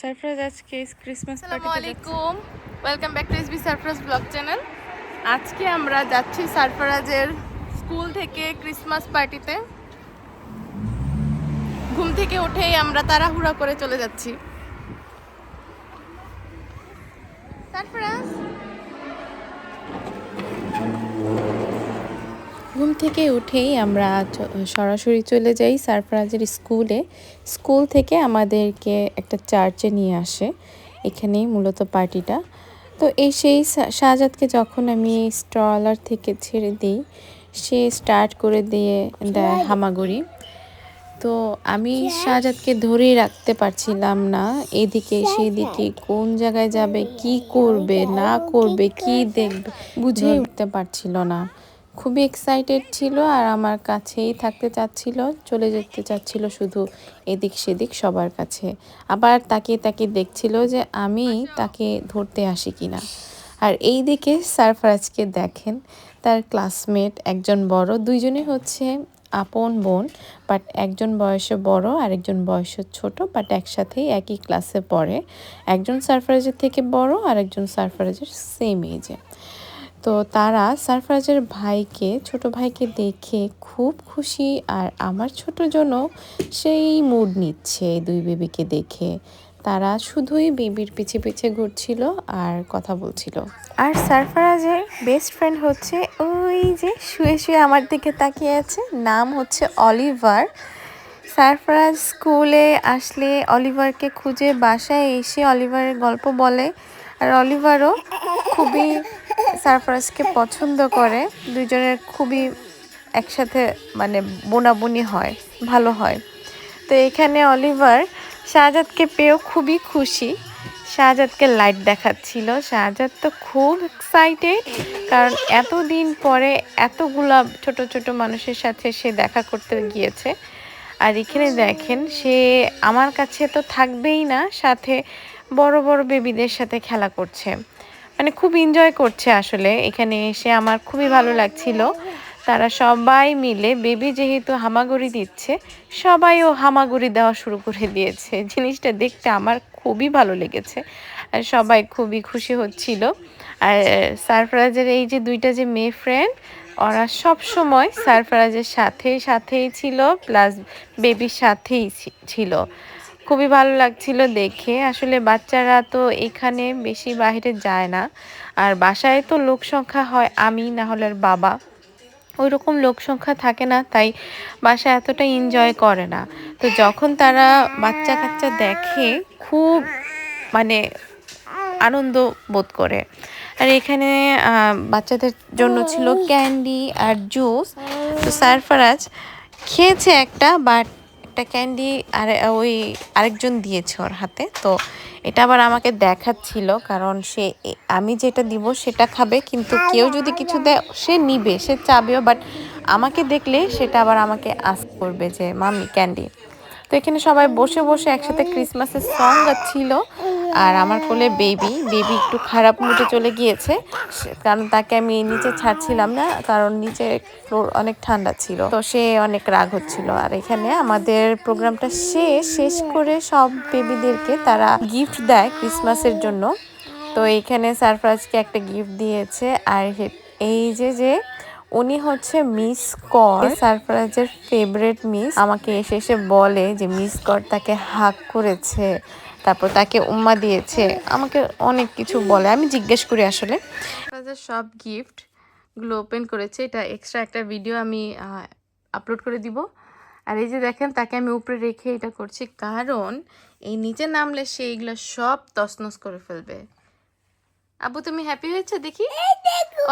Surprise আজকে Christmas আসসালামু আলাইকুম। Welcome back to S B surprise blog channel আজকে আমরা যাচ্ছি সারফরাজের স্কুল থেকে ক্রিসমাস পার্টিতে ঘুম থেকে উঠেই আমরা তাড়াহুড়া করে চলে যাচ্ছি। সারফরাজ? ঘুম থেকে উঠেই আমরা সরাসরি চলে যাই সারফরাজের স্কুলে। স্কুল থেকে আমাদেরকে একটা চার্চে নিয়ে আসে, এখানেই মূলত পার্টিটা। তো এই সেই শাহজাদকে যখন আমি স্ট্রলার থেকে ছেড়ে দিই, সে স্টার্ট করে দিয়ে দেয় হামাগুড়ি। তো আমি শাহজাদকে ধরেই রাখতে পারছিলাম না, এদিকে সেদিকে কোন জায়গায় যাবে, কি করবে, না করবে, কি দেখবে, বুঝেই উঠতে পারছিল না। খুবই এক্সাইটেড ছিল আর আমার কাছেই থাকতে চাচ্ছিল, চলে যেতে চাচ্ছিল শুধু এদিক সেদিক সবার কাছে। আবার তাকে তাকে দেখছিল যে আমি তাকে ধরতে আসি কিনা। আর এই দিকে সারফরাজকে দেখেন, তার ক্লাসমেট একজন বড়, দুইজনে হচ্ছে আপন বোন বাট একজন বয়সে বড় আর একজন বয়সে ছোট বাট একসাথেই একই ক্লাসে পড়ে। একজন সারফরাজের থেকে বড় আর একজন সারফরাজের সেম এজে তো তারা সারফরাজের ভাইকে, ছোট ভাইকে দেখে খুব খুশি আর আমার ছোট জন্য সেই মুড নিচ্ছে এই দুই বেবিকে দেখে। তারা শুধুই বেবির পিছে পিছে ঘুরছিল আর কথা বলছিল। আর সারফরাজের বেস্ট ফ্রেন্ড হচ্ছে ওই যে শুয়ে শুয়ে আমার দিকে তাকিয়ে আছে, নাম হচ্ছে অলিভার। সারফরাজ স্কুলে আসলে অলিভারকে খুঁজে বাসায় এসে অলিভারের গল্প বলে। আর অলিভারও খুবই সারফরাজকে পছন্দ করে দুজনের খুবই একসাথে মানে বোনাবুনি হয়, ভালো হয়। তো এখানে অলিভার শাহজাদকে পেয়েও খুবই খুশি। শাহজাদকে লাইট দেখাচ্ছিল। শাহজাদ তো খুব এক্সাইটেড কারণ এতদিন পরে এতগুলা ছোট ছোট মানুষের সাথে সে দেখা করতে গিয়েছে। আর এখানে দেখেন, সে আমার কাছে তো থাকবেই না, সাথে বড় বড় বেবিদের সাথে খেলা করছে। মানে খুব এনজয় করছে আসলে। এখানে এসে আমার খুবই ভালো লাগছিল। তারা সবাই মিলে, বেবি যেহেতু হামাগুড়ি দিচ্ছে, সবাইও হামাগুড়ি দেওয়া শুরু করে দিয়েছে। জিনিসটা দেখতে আমার খুবই ভালো লেগেছে। আর সবাই খুবই খুশি হচ্ছিল। আর সারফরাজের এই যে দুইটা যে মেয়ে ফ্রেন্ড ওরা সব সময় সারফরাজের সাথে, সাথেই ছিল প্লাস বেবির সাথেই ছিল। খুবই ভালো লাগছিল দেখে। আসলে বাচ্চারা তো এখানে বেশি বাইরে যায় না। আর বাসায় তো লোক সংখ্যা হয় আমি, না হলে বাবা। ওই রকম লোক সংখ্যা থাকে না, তাই বাসা এতটা এনজয় করে না। তো যখন তারা বাচ্চা কাচ্চা দেখে, খুব মানে আনন্দ বোধ করে। আর এখানে বাচ্চাদের জন্য ছিল ক্যান্ডি আর জুস। তো সারফারাজ খেয়েছে একটা, বাট একটা ক্যান্ডি আর ওই আরেকজন দিয়েছে ওর হাতে। তো এটা আবার আমাকে দেখাচ্ছিল কারণ সে আমি যেটা দিব সেটা খাবে, কিন্তু কেউ যদি কিছু দেয়, সে নিবে, সে চাবেও বাট আমাকে দেখলে সেটা আবার আমাকে আস করবে যে মামি ক্যান্ডি তো এখানে সবাই বসে বসে একসাথে ক্রিসমাসের সং গাচ্ছিল। আর আমার কোলে বেবি বেবি একটু খারাপ মুডে চলে গিয়েছে। কারণ তাকে আমি নিচে ছাড়ছিলাম না, কারণ নিচে ফ্লোর অনেক ঠান্ডা ছিল। তো সে অনেক রাগ হচ্ছিল। আর এখানে আমাদের প্রোগ্রামটা শেষ শেষ করে সব বেবিদেরকে তারা গিফট দেয় ক্রিসমাসের জন্য। তো এইখানে সারফরাজকে একটা গিফট দিয়েছে। আর এই যে যে উনি হচ্ছে মিস কর সারফরাজের ফেভারিট মিস আমাকে এসে এসে বলে যে মিস কর তাকে হাক করেছে। তারপর তাকে উম্মা দিয়েছে আমাকে অনেক কিছু বলে। আমি জিজ্ঞেস করি আসলে। সব গিফটগুলো ওপেন করেছে। এটা এক্সট্রা একটা ভিডিও আমি আপলোড করে দিব। আর এই যে দেখেন তাকে আমি উপরে রেখে এটা করছি। কারণ এই নিচে নামলে সে এইগুলো সব তছনছ করে ফেলবে। আবু তুমি হ্যাপি হয়েছে? দেখি।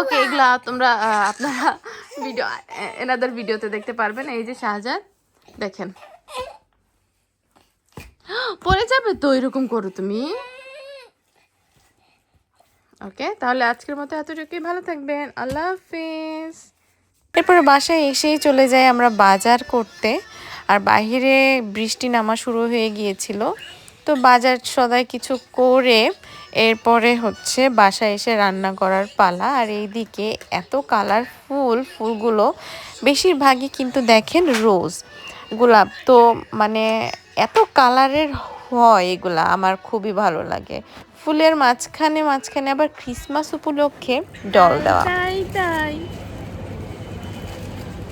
ওকে এগুলা তোমরা আপনারা ভিডিও এনাদের ভিডিওতে দেখতে পারবেন। এই যে শাহজাদ দেখেন। যাবে তো এরকম করো তুমি? ওকে তাহলে আজকের মতো এতটুকুই। ভালো থাকবেন। আল্লাহ হাফিজ। এরপরে বাসায় এসেই চলে যাই আমরা বাজার করতে। আর বাইরে বৃষ্টি নামা শুরু হয়ে গিয়েছিল। তো বাজার সদাই কিছু করে এরপরে হচ্ছে বাসায় এসে রান্না করার পালা। আর এইদিকে এত কালারফুল ফুলগুলো, বেশিরভাগই কিন্তু দেখেন রোজ। গোলাপ তো মানে এত কালারের হয় এগুলা আমার খুবই ভালো লাগে। ফুলের মাঝখানে মাঝখানে আবার ক্রিসমাস উপলক্ষে ডল দেওয়া। তাই তাই।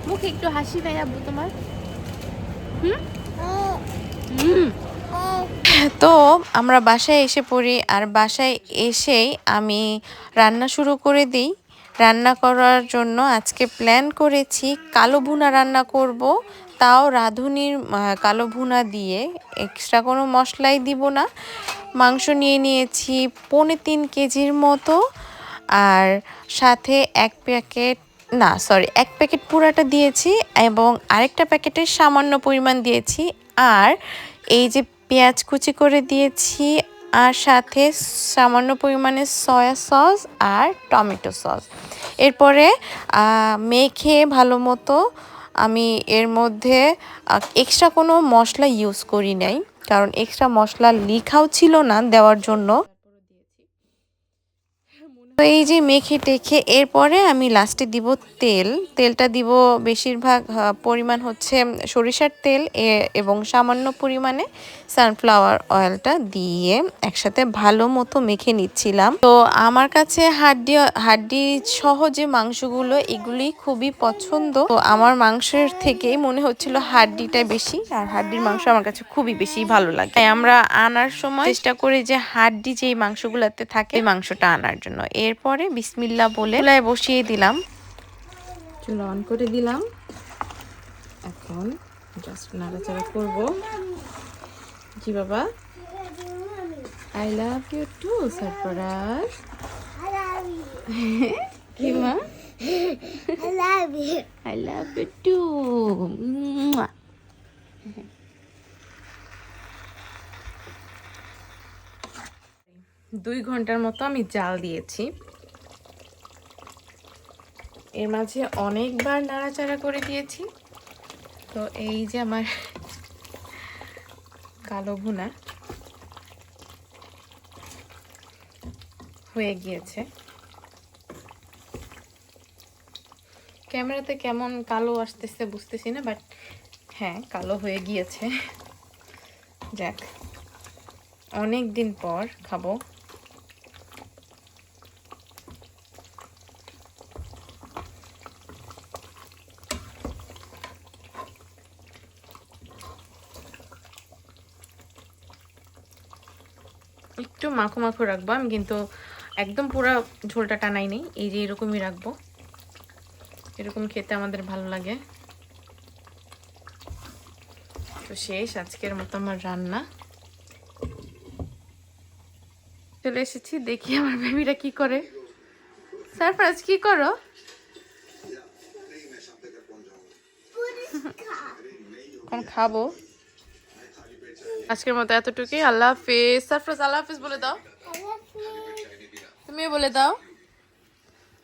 মুখে একটু হাসি নাই আব্বু তোমার। হুম? হুম। তো আমরা বাসায় এসে পড়ি আর বাসায় এসেই আমি রান্না শুরু করে দিই। রান্না করার জন্য আজকে প্ল্যান করেছি কালো ভুনা রান্না করব তাও রাঁধুনির কালো ভুনা দিয়ে এক্সট্রা কোনো মশলাই দিব না। মাংস নিয়ে নিয়েছি পৌনে তিন কেজির মতো আর সাথে এক প্যাকেট, না সরি এক প্যাকেট পুরাটা দিয়েছি এবং আরেকটা প্যাকেটে সামান্য পরিমাণ দিয়েছি আর এই যে পেঁয়াজ কুচি করে দিয়েছি আর সাথে সামান্য পরিমাণে সয়া সস আর টমেটো সস। এরপরে মেখে ভালো মতো আমি এর মধ্যে এক্সট্রা কোনো মশলা ইউজ করি নাই, কারণ এক্সট্রা মশলা লিখাও ছিল না দেওয়ার জন্য। তো এই যে মেখে টেখে এরপরে আমি লাস্টে দিব তেল। তেলটা দিব বেশিরভাগ পরিমাণ হচ্ছে সরিষার তেল এবং সামান্য পরিমাণে সানফ্লাওয়ার অয়েলটা দিয়ে একসাথে ভালো মতো মেখে নিচ্ছিলাম। তো আমার কাছে হাড্ডি হাড্ডি সহ যে মাংসগুলো এগুলি খুবই পছন্দ। তো আমার মাংসের থেকেই মনে হচ্ছিল হাড্ডিটা বেশি, আর হাড্ডির মাংস আমার কাছে খুবই বেশি ভালো লাগে। তাই আমরা আনার সময় চেষ্টা করি যে হাড্ডি যেই মাংসগুলোতে থাকে মাংসটা আনার জন্য। এরপরে বিসমিল্লা বলে চুলায় বসিয়ে দিলাম। চুলা অন করে দিলাম। এখন জাস্ট নাড়াচাড়া করব। জি বাবা। I love you too Sarfaraz কি মা? I love you. I love you too দুই ঘণ্টার মতো আমি জাল দিয়েছি। এর মাঝে অনেকবার নাড়াচাড়া করে দিয়েছি। তো এই যে আমার কালো ভুনা হয়ে গিয়েছে। ক্যামেরাতে কেমন কালো আসতেছে বুঝতেছি না, বাট হ্যাঁ কালো হয়ে গিয়েছে। যাক অনেক দিন পর খাব। একটু মাখো মাখো রাখব। আমি কিন্তু একদম পুরো ঝোলটা টানাই নেই। এই যে এরকমই রাখব। এরকম খেতে আমাদের ভালো লাগে। তো শেষ আজকের মতো আমার রান্না। চলে এসেছি দেখি আমার বেবিটা কি করে। সারপ্রাইজ কি করো? এখন খাব। আজকের মতো এতটুকুই। আল্লাহ হাফিজ। সারপ্রাইজ আল্লাহ হাফিজ বলে দাও। তুমিও বলে দাও।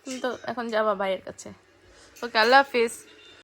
তুমি তো এখন যাবা ভাইয়ের কাছে। ওকে, আল্লাহ হাফিজ।